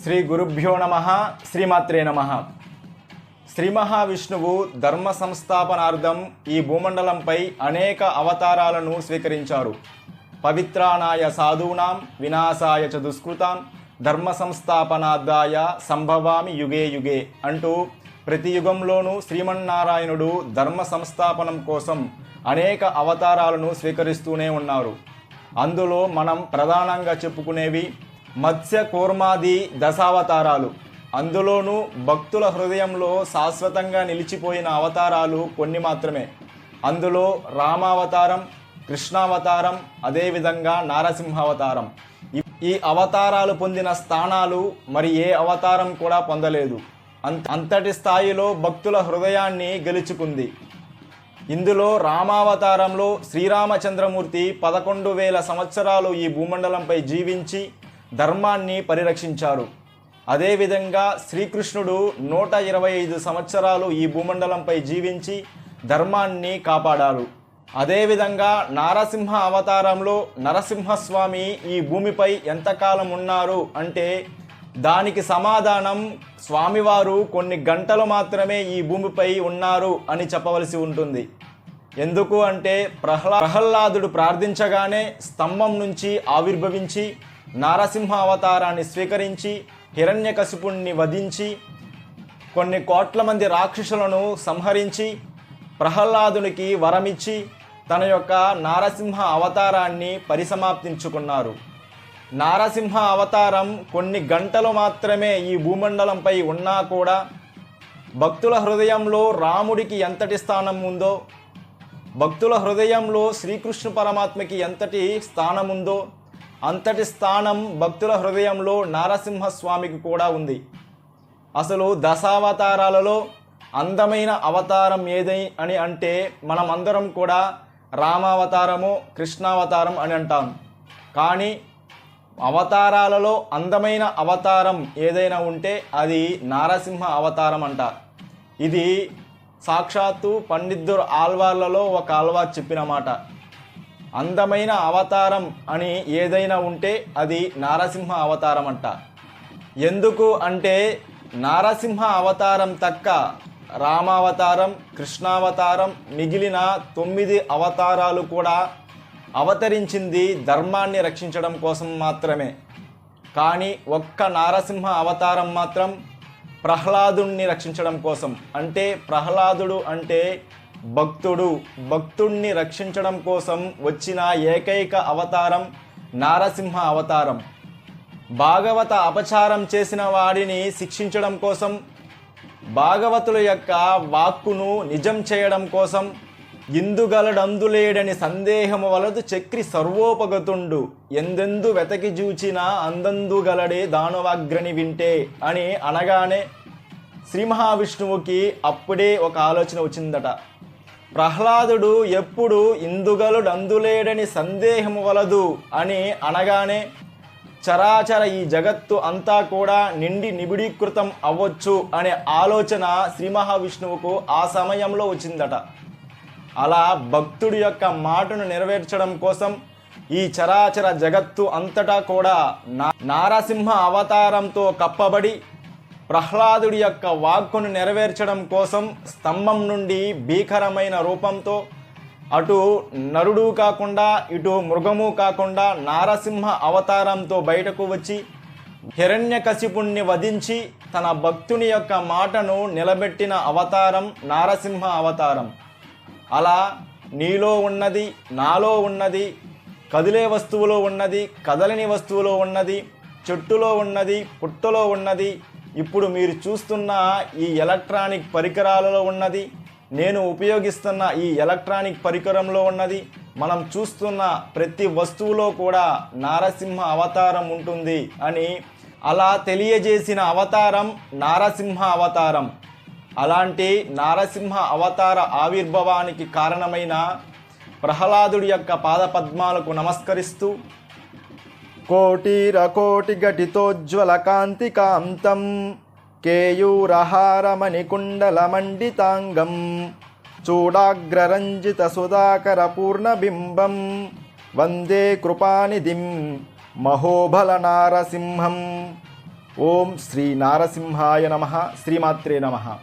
శ్రీ గురుభ్యో నమ శ్రీమాత్రే నమ. శ్రీ మహావిష్ణువు ధర్మ సంస్థాపనార్థం ఈ భూమండలంపై అనేక అవతారాలను స్వీకరించారు. పవిత్రానాయ సాధూనాం వినాశాయ చ దుష్కృతాం ధర్మ సంస్థాపనార్థాయ సంభవామి యుగే యుగే అంటూ ప్రతి యుగంలోనూ శ్రీమన్నారాయణుడు ధర్మ సంస్థాపనం కోసం అనేక అవతారాలను స్వీకరిస్తూనే ఉన్నారు. అందులో మనం ప్రధానంగా చెప్పుకునేవి మత్స్య కూర్మాది దశావతారాలు. అందులోనూ భక్తుల హృదయంలో శాశ్వతంగా నిలిచిపోయిన అవతారాలు కొన్ని మాత్రమే. అందులో రామావతారం కృష్ణావతారం అదేవిధంగా నారసింహావతారం. ఈ- ఈ అవతారాలు పొందిన స్థానాలు మరి ఏ అవతారం కూడా పొందలేదు. అంత అంతటి స్థాయిలో భక్తుల హృదయాన్ని గెలుచుకుంది. ఇందులో రామావతారంలో శ్రీరామచంద్రమూర్తి పదకొండు వేల సంవత్సరాలు ఈ భూమండలంపై జీవించి ధర్మాన్ని పరిరక్షించారు. అదేవిధంగా శ్రీకృష్ణుడు నూట ఇరవై ఐదు సంవత్సరాలు ఈ భూమండలంపై జీవించి ధర్మాన్ని కాపాడారు. అదేవిధంగా నారసింహ అవతారంలో నరసింహస్వామి ఈ భూమిపై ఎంతకాలం ఉన్నారు అంటే దానికి సమాధానం స్వామివారు కొన్ని గంటలు మాత్రమే ఈ భూమిపై ఉన్నారు అని చెప్పవలసి ఉంటుంది. ఎందుకు అంటే ప్రహ్లా ప్రహ్లాదుడు ప్రార్థించగానే స్తంభం నుంచి ఆవిర్భవించి నారసింహ అవతారాన్ని స్వీకరించి హిరణ్యకశిపుణ్ణి వధించి కొన్ని కోట్ల మంది రాక్షసులను సంహరించి ప్రహ్లాదునికి వరమిచ్చి తన యొక్క నారసింహ అవతారాన్ని పరిసమాప్తించుకున్నారు. నారసింహ అవతారం కొన్ని గంటలు మాత్రమే ఈ భూమండలంపై ఉన్నా కూడా భక్తుల హృదయంలో రాముడికి ఎంతటి స్థానం ఉందో భక్తుల హృదయంలో శ్రీకృష్ణ పరమాత్మకి ఎంతటి స్థానం ఉందో అంతటి స్థానం భక్తుల హృదయంలో నారసింహస్వామికి కూడా ఉంది. అసలు దశావతారాలలో అందమైన అవతారం ఏదై అని అంటే మనమందరం కూడా రామావతారము కృష్ణావతారం అని అంటాం. కానీ అవతారాలలో అందమైన అవతారం ఏదైనా ఉంటే అది నారసింహ అవతారం అంట. ఇది సాక్షాత్తు పండిద్దరు ఆల్వార్లలో ఒక ఆల్వార్ చెప్పిన మాట. అందమైన అవతారం అని ఏదైనా ఉంటే అది నారసింహ అవతారం అంట ఎందుకు అంటే నారసింహ అవతారం తక్క రామావతారం కృష్ణావతారం మిగిలిన తొమ్మిది అవతారాలు కూడా అవతరించింది ధర్మాన్ని రక్షించడం కోసం మాత్రమే. కానీ ఒక్క నారసింహ అవతారం మాత్రం ప్రహ్లాదుణ్ణి రక్షించడం కోసం. అంటే ప్రహ్లాదుడు అంటే భక్తుడు భక్తుణ్ణి రక్షించడం కోసం వచ్చిన ఏకైక అవతారం నారసింహ అవతారం. భాగవత అపచారం చేసిన వాడిని శిక్షించడం కోసం భాగవతుల యొక్క వాక్కును నిజం చేయడం కోసం ఇందుగలడందులేడని సందేహము వలదు చక్రి సర్వోపగతుండు. ఎందెందు వెతకి చూచిన అందందుగలడే దానవాగ్రని వింటే అని అనగానే శ్రీ మహావిష్ణువుకి అప్పుడే ఒక ఆలోచన వచ్చిందట. ప్రహ్లాదుడు ఎప్పుడు ఇందుగలుడు అందులేడని సందేహము వలదు అని అనగానే చరాచర ఈ జగత్తు అంతా కూడా నిండి నిబిడీకృతం అవ్వచ్చు అనే ఆలోచన శ్రీ మహావిష్ణువుకు ఆ సమయంలో వచ్చిందట. అలా భక్తుడి యొక్క మాటను నెరవేర్చడం కోసం ఈ చరాచర జగత్తు అంతటా కూడా నారసింహ అవతారంతో కప్పబడి ప్రహ్లాదుడి యొక్క వాక్కును నెరవేర్చడం కోసం స్తంభం నుండి భీకరమైన రూపంతో అటు నరుడు కాకుండా ఇటు మృగము కాకుండా నారసింహ అవతారంతో బయటకు వచ్చి హిరణ్యకశిపుణ్ణి వధించి తన భక్తుని యొక్క మాటను నిలబెట్టిన అవతారం నారసింహ అవతారం. అలా నీలో ఉన్నది నాలో ఉన్నది కదిలే వస్తువులో ఉన్నది కదలని వస్తువులో ఉన్నది చెట్టులో ఉన్నది పుట్టలో ఉన్నది ఇప్పుడు మీరు చూస్తున్న ఈ ఎలక్ట్రానిక్ పరికరాలలో ఉన్నది నేను ఉపయోగిస్తున్న ఈ ఎలక్ట్రానిక్ పరికరంలో ఉన్నది మనం చూస్తున్న ప్రతి వస్తువులో కూడా నారసింహ అవతారం ఉంటుంది అని అలా తెలియజేసిన అవతారం నారసింహ అవతారం. అలాంటి నారసింహ అవతార ఆవిర్భవానికి కారణమైన ప్రహ్లాదుడి యొక్క పాదపద్మాలకు నమస్కరిస్తూ కోటిరకోటి ఘటితోజ్వల కాంతి కాంతం కేయూరహారమణికుండలమండితాంగం చూడాగ్రరంజిత సుధాకర పూర్ణబింబం వందే కృపానిధిం మహోబల నారసింహం ఓం శ్రీ నారసింహాయ నమ. శ్రీమాత్రే నమ.